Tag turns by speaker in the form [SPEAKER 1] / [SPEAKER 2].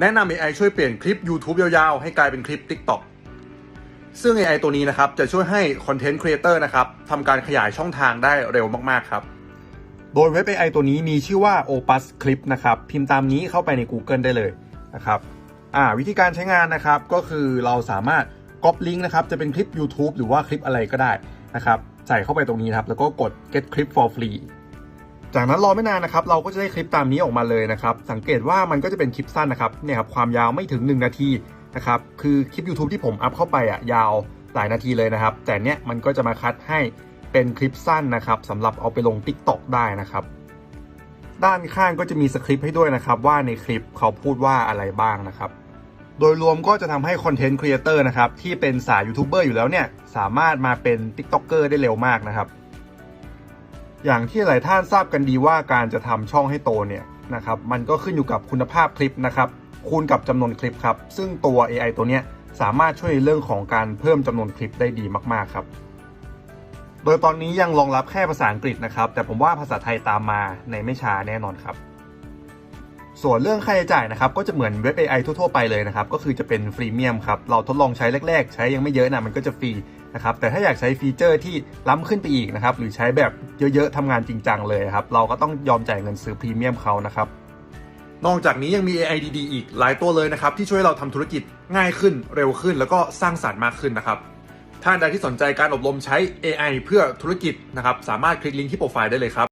[SPEAKER 1] แนะนำ AI ช่วยเปลี่ยนคลิป YouTube ยาวๆ ให้กลายเป็นคลิป TikTok ซึ่ง AI ตัวนี้นะครับ จะช่วยให้คอนเทนต์ครีเอเตอร์นะครับทำการขยายช่องทางได้เร็วมากๆครับ โดยเว็บ AI ตัวนี้มีชื่อว่า Opus Clip นะครับ พิมพ์ตามนี้เข้าไปใน Google ได้เลยนะครับอ่าวิธีการใช้งานนะครับ ก็คือเราสามารถก๊อปลิงก์นะครับ จะเป็นคลิป YouTube หรือว่าคลิปอะไรก็ได้นะครับ ใส่เข้าไปตรงนี้ครับ แล้วก็กด get clip for free จากนั้นรอไม่นานนะครับเราก็จะได้คลิปตามนี้ออกมาเลยนะครับ สังเกตว่ามันก็จะเป็นคลิปสั้นนะครับเนี่ยครับความยาวไม่ถึง 1 นาทีนะครับคือคลิป YouTube ที่ผมอัพเข้าไปอะยาวหลายนาทีเลยนะครับ แต่เนี้ยมันก็จะมาคัดให้เป็นคลิปสั้นนะครับสำหรับเอาไปลง TikTok ได้นะครับ ด้านข้างก็จะมีสคริปต์ให้ด้วยนะครับ ว่าในคลิปเขาพูดว่าอะไรบ้างนะครับ โดยรวมก็จะทำให้คอนเทนต์ครีเอเตอร์นะครับที่เป็นสายยูทูบเบอร์อยู่แล้วเนี่ยสามารถมาเป็น t ิ k t o k เกอร์ได้เร็วมากนะครับ อย่างที่หลายท่านทราบกันดีว่าการจะทำช่องให้โตเนี่ยนะครับมันก็ขึ้นอยู่กับคุณภาพคลิปนะครับคูณกับจำนวนคลิปครับซึ่งตัว AI ตัวเนี้ยสามารถช่วยในเรื่องของการเพิ่มจำนวนคลิปได้ดีมากๆครับ โดยตอนนี้ยังรองรับแค่ภาษาอังกฤษนะครับ แต่ผมว่าภาษาไทยตามมาในไม่ช้าแน่นอนครับ ส่วนเรื่องค่าใช้จ่ายนะครับ ก็จะเหมือนเว็บ AI ทั่วๆไปเลยนะครับ ก็คือจะเป็นฟรีเมียมครับ เราทดลองใช้แรก ๆ ใช้ยังไม่เยอะนะมันก็จะฟรี นะครับแต่ถ้าอยากใช้ฟีเจอร์ที่ล้ำขึ้นไปอีกนะครับหรือใช้แบบเยอะๆทำงานจริงจังเลยครับเราก็ต้องยอมจ่ายเงินซื้อพรีเมียมเขานะครับนอกจากนี้ยังมี AI ดีๆอีกหลายตัวเลยนะครับที่ช่วยเราทำธุรกิจง่ายขึ้นเร็วขึ้น แล้วก็สร้างสรรค์มากขึ้นนะครับท่านใดที่สนใจการอบรมใช้ AI เพื่อธุรกิจนะครับสามารถคลิกลิงก์ที่โปรไฟล์ได้เลยครับ